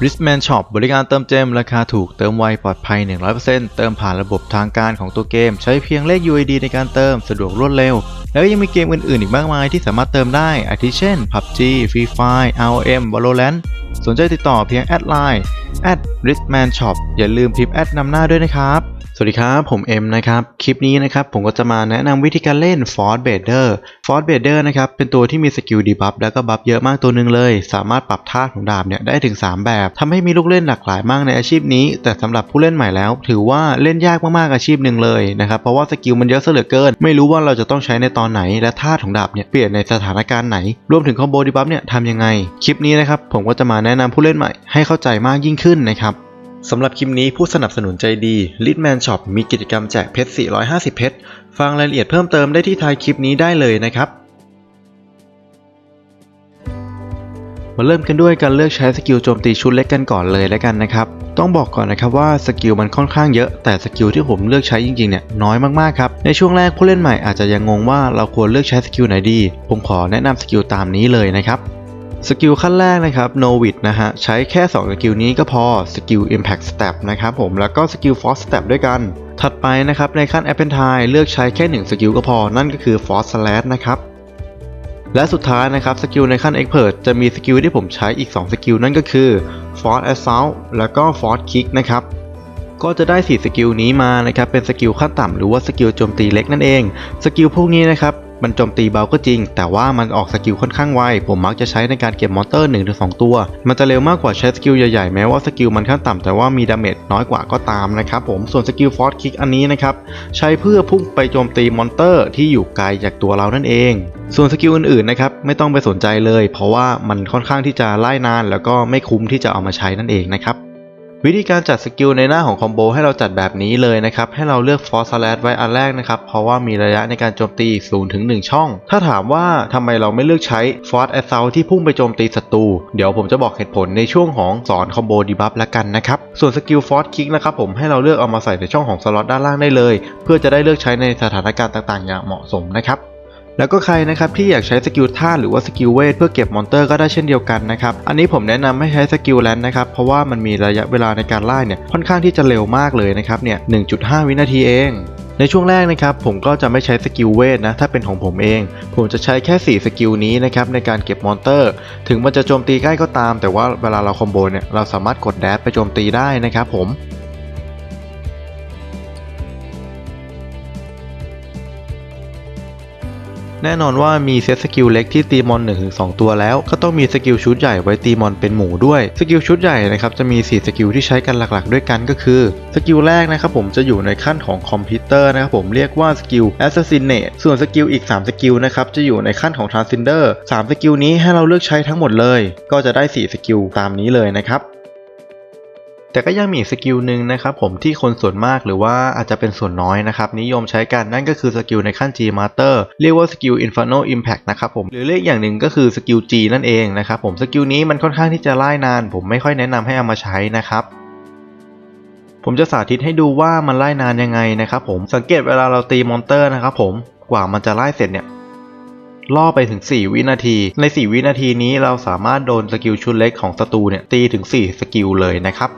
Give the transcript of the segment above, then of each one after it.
Wristman Shop บริการเติมเจมราคาถูกเติมไวปลอดภัย 100%เติมผ่านระบบทางการของตัวเกม ใช้เพียงเลข UID ในการเติมสะดวกรวดเร็ว แล้วยังมีเกมอื่นๆ อีกมากมายที่สามารถเติมได้ อาทิเช่น PUBG Free Fire ROM Valorant สนใจติดต่อเพียงแอดไลน์ at wristman shop อย่าลืมพิมพ์แอดนำหน้าด้วยนะครับ สวัสดีครับ ผมเอ็มนะครับ คลิปนี้นะครับผมก็จะมาแนะนำวิธีการเล่น Force Bader Force Bader นะครับเป็นตัวที่มีสกิลดีบัฟแล้วก็บัฟเยอะมากตัวหนึ่งเลย สามารถปรับท่าของดาบเนี่ยได้ถึง 3 แบบทำให้มีลูกเล่นหลากหลายมากในอาชีพนี้ แต่สำหรับผู้เล่นใหม่แล้ว ถือว่าเล่นยากมากๆอาชีพหนึ่งเลยนะครับเพราะว่าสกิลมันเยอะเหลือเกิน ไม่รู้ว่าเราจะต้องใช้ในตอนไหน และท่าของดาบเนี่ยเปลี่ยนในสถานการณ์ไหน รวมถึงคอมโบดีบัฟเนี่ยทำยังไง คลิปนี้นะครับผมก็จะมาแนะนำผู้เล่นใหม่ให้เข้าใจมากยิ่งขึ้นนะครับ สำหรับคลิปนี้ผู้สนับสนุนใจดี Litman Shop มีกิจกรรมแจกเพชร 450 เพชร ฟังรายละเอียดเพิ่มเติมได้ที่ท้ายคลิปนี้ได้เลยนะครับ มาเริ่มกันด้วยการเลือกใช้สกิลโจมตีชุดเล็กกันก่อนเลยแล้วกันนะครับ ต้องบอกก่อนนะครับว่าสกิลมันค่อนข้างเยอะ แต่สกิลที่ผมเลือกใช้จริงๆเนี่ยน้อยมากๆครับ ในช่วงแรกผู้เล่นใหม่อาจจะยังงงว่าเราควรเลือกใช้สกิลไหนดี ผมขอแนะนำสกิลตามนี้เลยนะครับ สกิลขั้นแรกนะครับ n o w i t นะฮะ ใช้แค่ 2 สกิลนี้ก็พอ สกิล Impact Step นะครับผม แล้วก็สกิล Force Step ด้วยกัน ถัดไปนะครับ ในขั้น Appetite เลือกใช้แค่ 1 สกิลก็พอ นั่นก็คือ Force Slash นะครับ และสุดท้ายนะครับ สกิลในขั้น Expert จะมีสกิลที่ผมใช้อีก 2 สกิลนั่นก็คือ Force Assault แล้วก็ Force Kick นะครับก็จะได้4สกิลนี้มานะครับเป็นสกิลขั้นต่ำหรือว่าสกิลโจมตีเล็กนั่นเอง สกิลพวกนี้นะครับ มันโจมตีเบาก็จริง แต่ว่ามันออกสกิลค่อนข้างไว ผมมักจะใช้ในการเก็บมอนเตอร์ 1-2 ตัว มันจะเร็วมากกว่าใช้สกิลใหญ่ๆ แม้ว่าสกิลมันขั้นต่ำแต่ว่ามีดาเมจน้อยกว่าก็ตามนะครับผม ส่วนสกิลฟอร์สคิกอันนี้นะครับ ใช้เพื่อพุ่งไปโจมตีมอนเตอร์ที่อยู่ไกลจากตัวเรานั่นเอง ส่วนสกิลอื่นๆนะครับไม่ต้องไปสนใจเลย เพราะว่ามันค่อนข้างที่จะไล่นาน แล้วก็ไม่คุ้มที่จะเอามาใช้นั่นเองนะครับ วิธีการจัดสกิลในหน้าของคอมโบให้เราจัดแบบนี้เลยนะครับ ให้เราเลือก Force Slash ไว้อันแรกนะครับ เพราะว่ามีระยะในการโจมตี0ถึง1ช่อง ถ้าถามว่าทำไมเราไม่เลือกใช้ Force Assault ที่พุ่งไปโจมตีศัตรู เดี๋ยวผมจะบอกเหตุผลในช่วงของสอนคอมโบดีบัฟละกันนะครับ ส่วนสกิล Force Kick นะครับผมให้เราเลือกเอามาใส่ในช่องของสล็อตด้านล่างได้เลย เพื่อจะได้เลือกใช้ในสถานการณ์ต่างๆ อย่างเหมาะสมนะครับ แล้วก็ใครนะครับที่อยากใช้สกิลท่าหรือว่าสกิลเวทเพื่อเก็บมอนเตอร์ก็ได้เช่นเดียวกันนะครับ อันนี้ผมแนะนำให้ใช้สกิลแลนนะครับ เพราะว่ามันมีระยะเวลาในการไล่เนี่ยค่อนข้างที่จะเร็วมากเลยนะครับเนี่ย 1.5 วินาทีเองในช่วงแรกนะครับผมก็จะไม่ใช้สกิลเวทนะถ้าเป็นของผมเอง ผมจะใช้แค่ 4 สกิลนี้นะครับในการเก็บมอนเตอร์ ถึงมันจะโจมตีใกล้ก็ตาม แต่ว่าเวลาเราคอมโบเนี่ยเราสามารถกดแดชไปโจมตีได้นะครับผม แน่นอนว่ามีเซตสกิลเล็กที่ตีมอน1-2 ตัวแล้ว ก็ต้องมีสกิลชุดใหญ่ไว้ตีมอนเป็นหมู่ด้วย สกิลชุดใหญ่นะครับจะมี 4 สกิลที่ใช้กันหลักๆ ด้วยกันก็คือสกิลแรกนะครับผมจะอยู่ในขั้นของคอมพิวเตอร์นะครับผมเรียกว่าสกิล Assassinate ส่วนสกิลอีก 3 สกิลนะครับจะอยู่ในขั้นของ Transcender 3 สกิลนี้ให้เราเลือกใช้ทั้งหมดเลย ก็จะได้ 4 สกิลตามนี้เลยนะครับ แต่ก็ยังมีสกิลหนึ่งนะครับผมที่คนส่วนมากหรือว่าอาจจะเป็นส่วนน้อยนะครับนิยมใช้กันนั่นก็คือสกิลในขั้น G Master เรียกว่าสกิล Inferno Impact นะครับผมหรือเรียกอย่างหนึ่งก็คือสกิล G นั่นเองนะครับผมสกิลนี้มันค่อนข้างที่จะไล่นาน ผมไม่ค่อยแนะนำให้เอามาใช้นะครับผมจะสาธิตให้ดูว่ามันไล่นานยังไงนะครับผมสังเกตเวลาเราตีมอนเตอร์นะครับผมกว่ามันจะไล่เสร็จเนี่ยล่อไปถึง 4 วินาที ใน 4 วินาทีนี้เราสามารถโดนสกิลชุดเล็กของศัตรูเนี่ยตีถึง 4 สกิลเลยนะครับ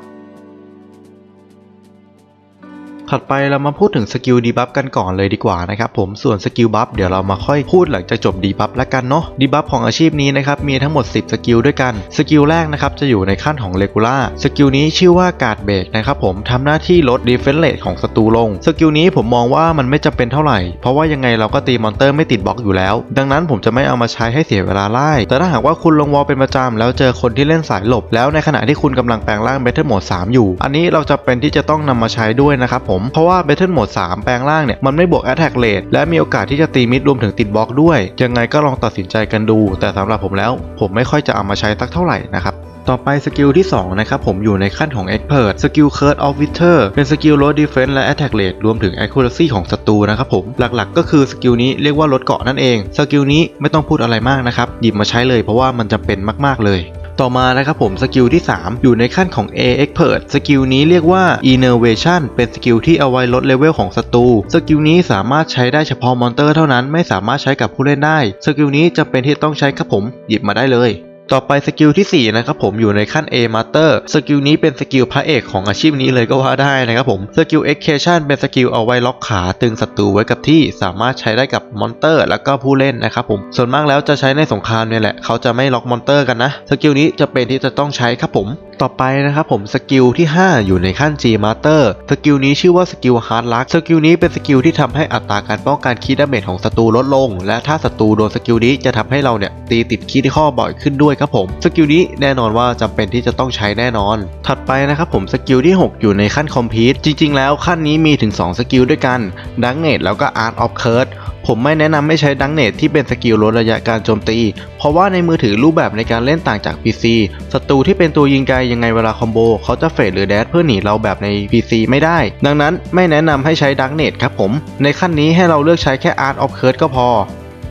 ถัดไปเรามาพูดถึงสกิลดีบัฟกันก่อนเลยดีกว่านะครับผมส่วนสกิลบัฟเดี๋ยวเรามาค่อยพูดหลังจากจบดีบัฟแล้วกันเนาะดีบัฟของอาชีพนี้นะครับมีทั้งหมด 10 สกิลด้วยกัน สกิลแรกนะครับจะอยู่ในขั้นของเลกูล่าสกิลนี้ชื่อว่าการ์ดเบรกนะครับผมทำหน้าที่ลดดีเฟนเลตของศัตรูลง สกิลนี้ผมมองว่ามันไม่จำเป็นเท่าไหร่ เพราะว่ายังไงเราก็ตีมอนเตอร์ไม่ติดบล็อกอยู่แล้ว ดังนั้นผมจะไม่เอามาใช้ให้เสียเวลาไล่ แต่ถ้าหากว่าคุณลงวอลเป็นประจำแล้วเจอคนที่เล่นสายหลบ แล้วในขณะที่คุณกำลังแปลงร่าง Battle Mode 3อยู่ อันนี้เราจะเป็นที่จะต้องนำมาใช้ด้วยนะครับผมเพราะว่า Battle Mode 3 แปลงร่างเนี่ย มันไม่บวก Attack Rate และมีโอกาสที่จะตีมิดรวมถึงติดบล็อกด้วย ยังไงก็ลองตัดสินใจกันดู แต่สำหรับผมแล้ว ผมไม่ค่อยจะเอามาใช้สักเท่าไหร่นะครับต่อไปสกิลที่ 2 นะครับผมอยู่ในขั้นของ Expert สกิล Curse of Wither เป็นสกิลลด Defense และ Attack Rate รวมถึง Accuracy ของศัตรูนะครับผมหลักๆ ก็คือสกิลนี้เรียกว่าลดเกาะนั่นเอง สกิลนี้ไม่ต้องพูดอะไรมากนะครับ หยิบมาใช้เลยเพราะว่ามันจำเป็นมากๆเลย ต่อมานะครับผมสกิลที่ 3 อยู่ในขั้นของ A Expert สกิลนี้เรียกว่า Innervation เป็นสกิลที่เอาไว้ลดเลเวลของศัตรูสกิลนี้สามารถใช้ได้เฉพาะมอนเตอร์เท่านั้นไม่สามารถใช้กับผู้เล่นได้ สกิลนี้จะเป็นที่ต้องใช้ครับผมหยิบมาได้เลย ต่อไปสกิลที่ 4 นะครับผมอยู่ในขั้น A Master สกิลนี้เป็นสกิลพระเอกของอาชีพนี้เลยก็ว่าได้นะครับผมสกิล Execution เป็นสกิลเอาไว้ล็อกขาตึงศัตรูไว้กับที่สามารถใช้ได้กับมอนเตอร์ แล้วก็ผู้เล่นนะครับผมส่วนมากแล้วจะใช้ในสงครามเนี่ยแหละเขาจะไม่ล็อกมอนเตอร์กันนะสกิลนี้จะเป็นที่จะต้องใช้ครับผมต่อไปนะครับผมสกิลที่ 5 อยู่ในขั้น G Master สกิลนี้ชื่อว่าสกิล Hard Luck สกิลนี้เป็นสกิลที่ทำให้อัตราการป้องกันคีดาเมจของศัตรูลดลง และถ้าศัตรูโดนสกิลนี้จะทำให้เราเนี่ยตีติดคีที่ข้อบ่อยขึ้นด้วยครับผมสกิลนี้แน่นอนว่าจำเป็นที่จะต้องใช้แน่นอน ถัดไปนะครับผมสกิลที่ 6 อยู่ในขั้น Complete จริง ๆ แล้วขั้นนี้มีถึง 2 สกิลด้วยกันดังเนตแล้วก็ Art of Curse ผมไม่แนะนำให้ใช้ดังเนตที่เป็นสกิลลดระยะการโจมตี เพราะว่าในมือถือรูปแบบในการเล่นต่างจาก PC ศัตรูที่เป็นตัวยิงไกลยังไงเวลาคอมโบเขาจะเฟดหรือแดดเพื่อหนีเราแบบใน PC ไม่ได้ ดังนั้นไม่แนะนำให้ใช้ดังเนตครับผม ในขั้นนี้ให้เราเลือกใช้แค่ Art of Curse ก็พอ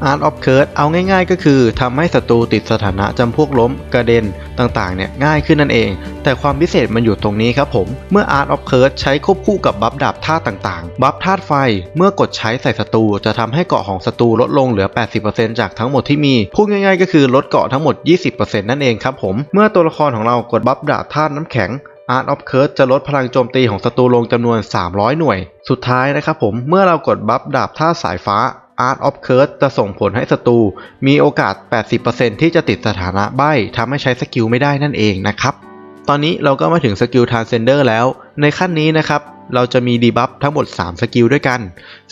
Art of Curse เอาง่ายๆ ก็คือทำให้ศัตรูติดสถานะจำพวกล้มกระเด็นต่างๆเนี่ยง่ายขึ้นนั่นเอง แต่ความพิเศษมันอยู่ตรงนี้ครับผม เมื่อ Art of Curse ใช้ควบคู่กับบัฟดาบธาตุต่างๆ บัฟธาตุไฟเมื่อกดใช้ใส่ศัตรูจะทำให้เกาะของศัตรูลดลงเหลือ 80%จากทั้งหมดที่มีพูดง่ายๆ ก็คือลดเกาะทั้งหมด 20%นั่นเองครับผมเมื่อตัวละครของเรากดบัฟดาบธาตุน้ำแข็ง Art of Curse จะลดพลังโจมตีของศัตรูลงจำนวน 300 หน่วย สุดท้ายนะครับผมเมื่อเรากดบัฟดาบธาตุสายฟ้า Art of Curse จะส่งผลให้ศัตรูมีโอกาส 80%ที่จะติดสถานะใบ้ทำให้ใช้สกิลไม่ได้นั่นเองนะครับ ตอนนี้เราก็มาถึงสกิล Transcender แล้ว ในขั้นนี้นะครับ เราจะมีดีบัฟทั้งหมด 3 สกิลด้วยกัน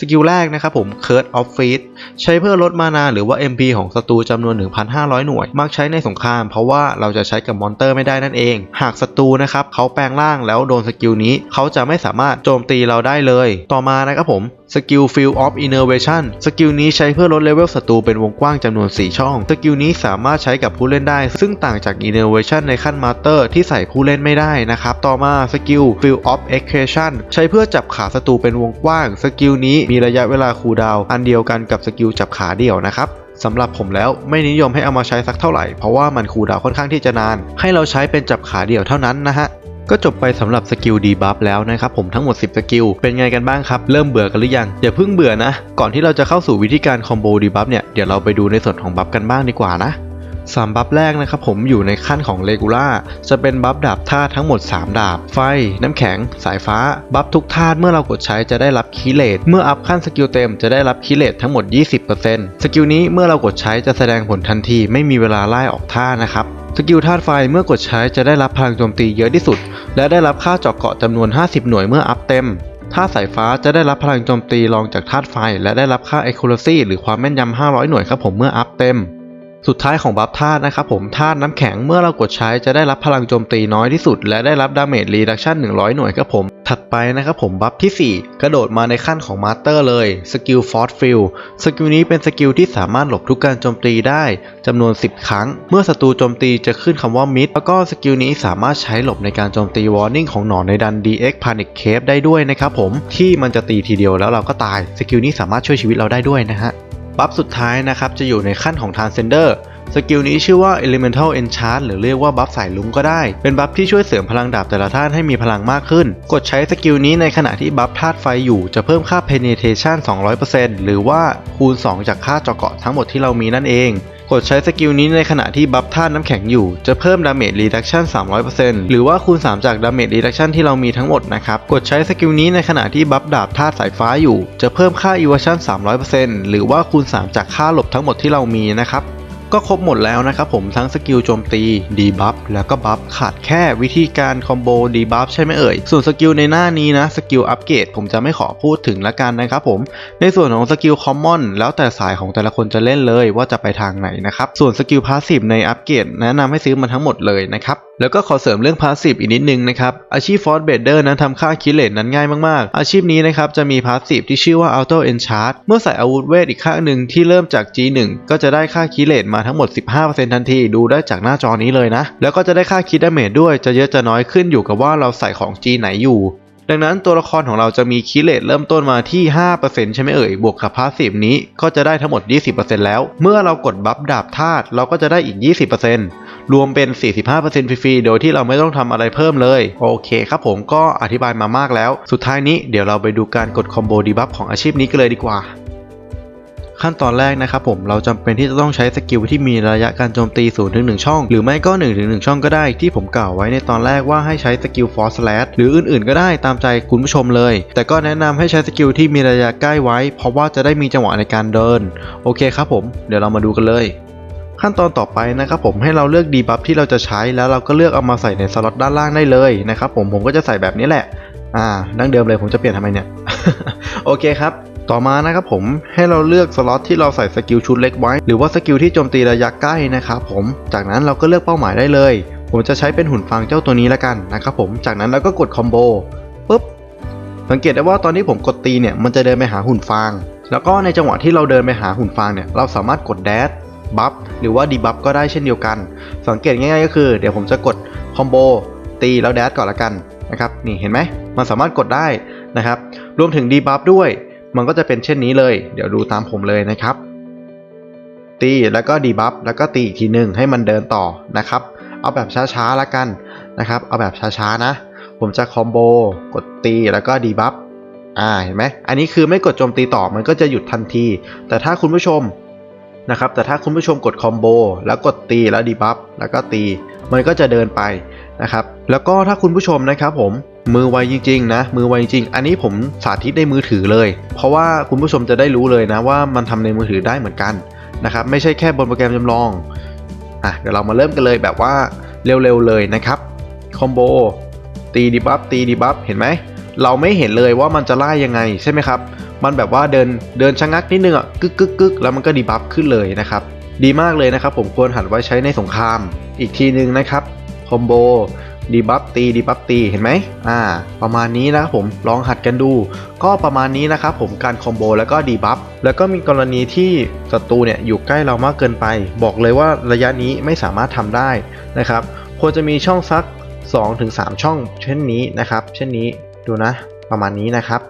สกิลแรกนะครับผม Curse of Feet ใช้เพื่อลดมานาหรือว่า MP ของศัตรูจำนวน 1,500 หน่วย มักใช้ในสงคราม เพราะว่าเราจะใช้กับมอนเตอร์ไม่ได้นั่นเอง หากศัตรูนะครับเขาแปลงร่างแล้วโดนสกิลนี้ เขาจะไม่สามารถโจมตีเราได้เลย ต่อมานะครับผมสกิล Field of Innervation สกิลนี้ใช้เพื่อลดเลเวลศัตรูเป็นวงกว้างจำนวน 4 ช่อง สกิลนี้สามารถใช้กับผู้เล่นได้ ซึ่งต่างจาก Innervation ในขั้น Master ที่ใส่ผู้เล่นไม่ได้นะครับ ต่อมาสกิล Field of Execution ใช้เพื่อจับขาศัตรูเป็นวงกว้าง สกิลนี้มีระยะเวลาคูลดาวอันเดียวกันกับสกิลจับขาเดี่ยวนะครับสำหรับผมแล้วไม่นิยมให้เอามาใช้สักเท่าไหร่ เพราะว่ามันคูลดาวค่อนข้างที่จะนาน ให้เราใช้เป็นจับขาเดี่ยวเท่านั้นนะฮะก็จบไปสำหรับสกิลดีบัฟแล้วนะครับผมทั้งหมด 10 สกิล เป็นไงกันบ้างครับ เริ่มเบื่อกันหรือยัง อย่าเพิ่งเบื่อนะ ก่อนที่เราจะเข้าสู่วิธีการคอมโบดีบัฟเนี่ย เดี๋ยวเราไปดูในส่วนของบัฟกันบ้างดีกว่านะ สามบัฟแรกนะครับผมอยู่ในขั้นของเลกูล่าจะเป็นบัฟดาบธาตุทั้งหมด 3 ดาบ ไฟ น้ำแข็ง สายฟ้า บัฟทุกธาตุเมื่อเรากดใช้จะได้รับคีเลตเมื่ออัพขั้นสกิลเต็มจะได้รับคีเลตทั้งหมด 20%สกิลนี้เมื่อเรากดใช้จะแสดงผลทันที ไม่มีเวลาไล่ออกท่านะครับสกิลธาตุไฟเมื่อกดใช้จะได้รับพลังโจมตีเยอะที่สุด และได้รับค่าเจาะเกาะจำนวน 50 หน่วยเมื่ออัพเต็มธาตุสายฟ้าจะได้รับพลังโจมตีรองจากธาตุไฟ และได้รับค่า accuracy หรือความแม่นยำ 500 หน่วยครับผมเมื่ออัพเต็ม สุดท้ายของบัฟธาตุนะครับผมธาตุน้ำแข็งเมื่อเรากดใช้จะได้รับพลังโจมตีน้อยที่สุด และได้รับดาเมจรีดักชั่น100 หน่วยครับผมถัดไปนะครับผมบัฟที่ 4 กระโดดมาในขั้นของมาสเตอร์เลยสกิลฟอร์ e ฟิลสกิลนี้เป็นสกิลที่สามารถหลบทุกการโจมตีได้จำนวน 10 ครั้ง เมื่อศัตรูโจมตีจะขึ้นคำว่ามิดแล้วก็สกิลนี้สามารถใช้หลบในการโจมตีวอร์นิ่งของหนอนในดัน DX Panic Cave ได้ด้วยนะครับผมที่มันจะตีทีเดียวแล้วเราก็ตายสกิลนี้สามารถช่วยชีวิตเราได้ด้วยนะฮะ บัฟสุดท้ายนะครับจะอยู่ในขั้นของ Transcender สกิลนี้ชื่อว่า Elemental Enchant หรือเรียกว่าบัฟสายลุงก็ได้ เป็นบัฟที่ช่วยเสริมพลังดาบแต่ละท่านให้มีพลังมากขึ้น กดใช้สกิลนี้ในขณะที่บัฟธาตุไฟอยู่จะเพิ่มค่า Penetration 200%หรือว่าคูณ 2 จากค่าเจาะเกาะทั้งหมดที่เรามีนั่นเอง กดใช้สกิลนี้ในขณะที่บัฟธาตุน้ำแข็งอยู่ จะเพิ่มดาเมจรีดักชัน300%หรือว่าคูณ 3 จากดาเมจรีดักชันที่เรามีทั้งหมดนะครับ กดใช้สกิลนี้ในขณะที่บัฟดาบธาตุสายฟ้าอยู่ จะเพิ่มค่าอีวชัน300%หรือว่าคูณ 3 จากค่าหลบทั้งหมดที่เรามีนะครับ ก็ครบหมดแล้วนะครับผมทั้งสกิลโจมตีดีบัฟแล้วก็บัฟขาดแค่วิธีการคอมโบดีบัฟใช่ไหมเอ่ย ส่วนสกิลในหน้านี้นะสกิลอัปเกรดผมจะไม่ขอพูดถึงละกันนะครับผมในส่วนของสกิลคอมมอนแล้วแต่สายของแต่ละคนจะเล่นเลยว่าจะไปทางไหนนะครับส่วนสกิลพาสซีฟในอัปเกรดแนะนำให้ซื้อมันทั้งหมดเลยนะครับ แล้วก็ขอเสริมเรื่องพาสซีฟอีกนิดนึงนะครับ อาชีพฟอร์ e เบดเดอร์นั้นทำค่าคิเลตนั้นง่ายมาก ๆ อาชีพนี้นะครับจะมีพาสซีฟที่ชื่อว่า Auto Enchant เมื่อใส่อาวุธเวทอีกข้างหนึ่งที่เริ่มจาก G1 ก็จะได้ค่าคิเลตมาทั้งหมด 15%ทันทีดูได้จากหน้าจอนี้เลยนะ แล้วก็จะได้ค่าคิดดาเมจด้วยจะเยอะจะน้อยขึ้นอยู่กับว่าเราใส่ของ G ไหนอยู่ดังนั้นตัวละครของเราจะมีคิเลตเริ่มต้นมาที่ 5%ใช่ไหมเอ่ย บวกกับพาสซีฟนี้ก็จะได้ทั้งหมด 20%แล้ว เมื่อเรากดบัฟดาบธาตุเราก็จะได้อีก 20% รวมเป็น 45%ฟรีๆ โดยที่เราไม่ต้องทำอะไรเพิ่มเลย โอเคครับผมก็อธิบายมามากแล้ว สุดท้ายนี้เดี๋ยวเราไปดูการกดคอมโบดีบัฟของอาชีพนี้กันเลยดีกว่าขั้นตอนแรกนะครับผมเราจำเป็นที่จะต้องใช้สกิลที่มีระยะการโจมตี0ูนย์ถึงหช่อง หรือไม่ก็1นถึงหช่องก็ได้ที่ผมกล่าวไว้ในตอนแรกว่าให้ใช้สกิล Force Slash หรืออื่นๆ ก็ได้ตามใจคุณผู้ชมเลย แต่ก็แนะนำให้ใช้สกิลที่มีระยะใกล้ไว้ เพราะว่าจะได้มีจังหวะในการเดิน โอเคครับผม เดี๋ยวเรามาดูกันเลย ขั้นตอนต่อไปนะครับผมให้เราเลือกดีบัฟที่เราจะใช้แล้วเราก็เลือกเอามาใส่ในสล็อตด้านล่างได้เลยนะครับผมผมก็จะใส่แบบนี้แหละ อ่าดั้งเดิมเลยผมจะเปลี่ยนทำไมเนี่ย โอเคครับ ต่อมานะครับผมให้เราเลือกสล็อตที่เราใส่สกิลชุดเล็กไว้ หรือว่าสกิลที่โจมตีระยะใกล้นะครับผมจากนั้นเราก็เลือกเป้าหมายได้เลย ผมจะใช้เป็นหุ่นฟางเจ้าตัวนี้แล้วกันนะครับผมจากนั้นเราก็กดคอมโบปุ๊บสังเกตได้ว่าตอนที่ผมกดตีเนี่ยมันจะเดินไปหาหุ่นฟาง แล้วก็ในจังหวะที่เราเดินไปหาหุ่นฟางเนี่ยเราสามารถกดแดช บัฟหรือว่าดีบัฟก็ได้เช่นเดียวกัน สังเกตง่ายๆก็คือ เดี๋ยวผมจะกดคอมโบตีแล้วแดชก่อนละกันนะครับนี่เห็นไหมมันสามารถกดได้นะครับ รวมถึงดีบัฟด้วย มันก็จะเป็นเช่นนี้เลย เดี๋ยวดูตามผมเลยนะครับ ตีแล้วก็ดีบัฟแล้วก็ตีอีกทีหนึ่งให้มันเดินต่อนะครับ เอาแบบช้าๆละกันนะครับ เอาแบบช้าๆนะ ผมจะคอมโบกดตีแล้วก็ดีบัฟอ่าเห็นไหมอันนี้คือไม่กดโจมตีต่อมันก็จะหยุดทันที แต่ถ้าคุณผู้ชม นะครับแต่ถ้าคุณผู้ชมกดคอมโบแล้วกดตีแล้วดีบัฟแล้วก็ตี มันก็จะเดินไปนะครับแล้วก็ถ้าคุณผู้ชมนะครับผมมือไวจริงๆนะมือไวจริง อันนี้ผมสาธิตในมือถือเลย เพราะว่าคุณผู้ชมจะได้รู้เลยนะว่ามันทำในมือถือได้เหมือนกันนะครับไม่ใช่แค่บนโปรแกรมจำลองอะเดี๋ยวเรามาเริ่มกันเลยแบบว่าเร็วๆเลยนะครับคอมโบตีดีบัฟตีดีบัฟเห็นไหมเราไม่เห็นเลยว่ามันจะไล่ยังไงใช่ไหมครับ มันแบบว่าเดินเดินชะงักนิดนึงอะกึกกึกกึกแล้วมันก็ดีบัฟขึ้นเลยนะครับ ดีมากเลยนะครับ ผมควรหัดไว้ใช้ในสงคราม อีกทีนึงนะครับคอมโบดีบัฟตีดีบัฟตีเห็นไหมอ่า ประมาณนี้นะครับผมลองหัดกันดู ก็ประมาณนี้นะครับผมการคอมโบแล้วก็ดีบัฟแล้วก็มีกรณีที่ศัตรูเนี่ยอยู่ใกล้เรามากเกินไป บอกเลยว่าระยะนี้ไม่สามารถทำได้นะครับ ควรจะมีช่องซัก 2-3 ช่อง เช่นนี้นะครับ เช่นนี้ดูนะ ประมาณนี้นะครับ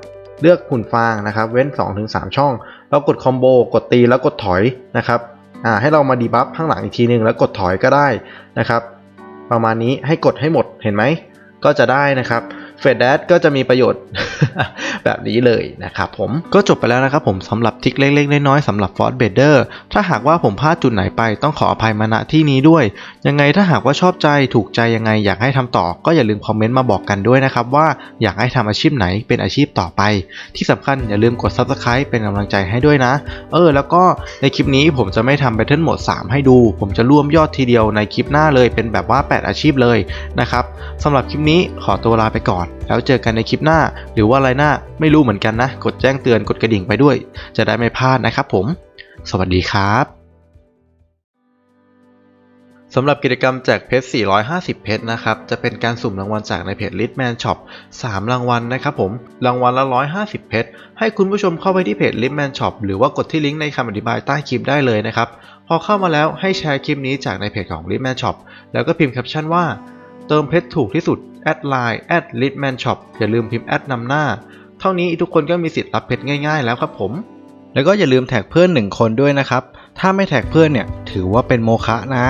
เลือกหุ่นฟางนะครับ เว้น 2-3 ช่อง แล้วกดคอมโบ กดตีแล้วกดถอยนะครับอ่าให้เรามาดีบัฟข้างหลังอีกทีหนึ่งแล้วกดถอยก็ได้นะครับ ประมาณนี้ให้กดให้หมดเห็นไหมก็จะได้นะครับ เฟดแดดก็จะมีประโยชน์แบบนี้เลยนะครับผมก็จบไปแล้วนะครับผมสำหรับทิกเล็กๆน้อยๆสำหรับฟอร์ดเบเดอร์ถ้าหากว่าผมพลาดจุดไหนไปต้องขออภัยมาณที่นี้ด้วย ยังไงถ้าหากว่าชอบใจถูกใจยังไงอยากให้ทำต่อ ก็อย่าลืมคอมเมนต์มาบอกกันด้วยนะครับว่าอยากให้ทำอาชีพไหนเป็นอาชีพต่อไป ที่สำคัญอย่าลืมกด Subscribe เป็นกำลังใจให้ด้วยนะ เออ แล้วก็ในคลิปนี้ผมจะไม่ทำ Battle Mode 3 ให้ดู ผมจะรวมยอดทีเดียวในคลิปหน้าเลยเป็นแบบว่า 8 อาชีพเลยนะครับสำหรับคลิปนี้ขอตัวลาไปก่อนแล้วเจอกันในคลิปหน้า หรือว่าอะไรหน้าไม่รู้เหมือนกันนะ กดแจ้งเตือนกดกระดิ่งไปด้วย จะได้ไม่พลาดนะครับผม สวัสดีครับสำหรับกิจกรรมแจกเพชร 450 เพชรนะครับ จะเป็นการสุ่มรางวัลจากในเพจ Litman Shop 3 รางวัลนะครับผม รางวัลละ 150 เพชร ให้คุณผู้ชมเข้าไปที่เพจ Litman Shop หรือว่ากดที่ลิงก์ในคำอธิบายใต้คลิปได้เลยนะครับ พอเข้ามาแล้วให้แชร์คลิปนี้จากในเพจของ Litman Shop แล้วก็พิมพ์แคปชั่นว่า เติมเพชรถูกที่สุดแอดไลน์แอดลิทแมนช็อปอย่าลืมพิมพ์แอดนำหน้า เท่านี้ทุกคนก็มีสิทธิ์รับเพชรง่ายๆแล้วครับผม แล้วก็อย่าลืมแท็กเพื่อนหนึ่งคนด้วยนะครับ ถ้าไม่แท็กเพื่อนเนี่ยถือว่าเป็นโมฆะนะ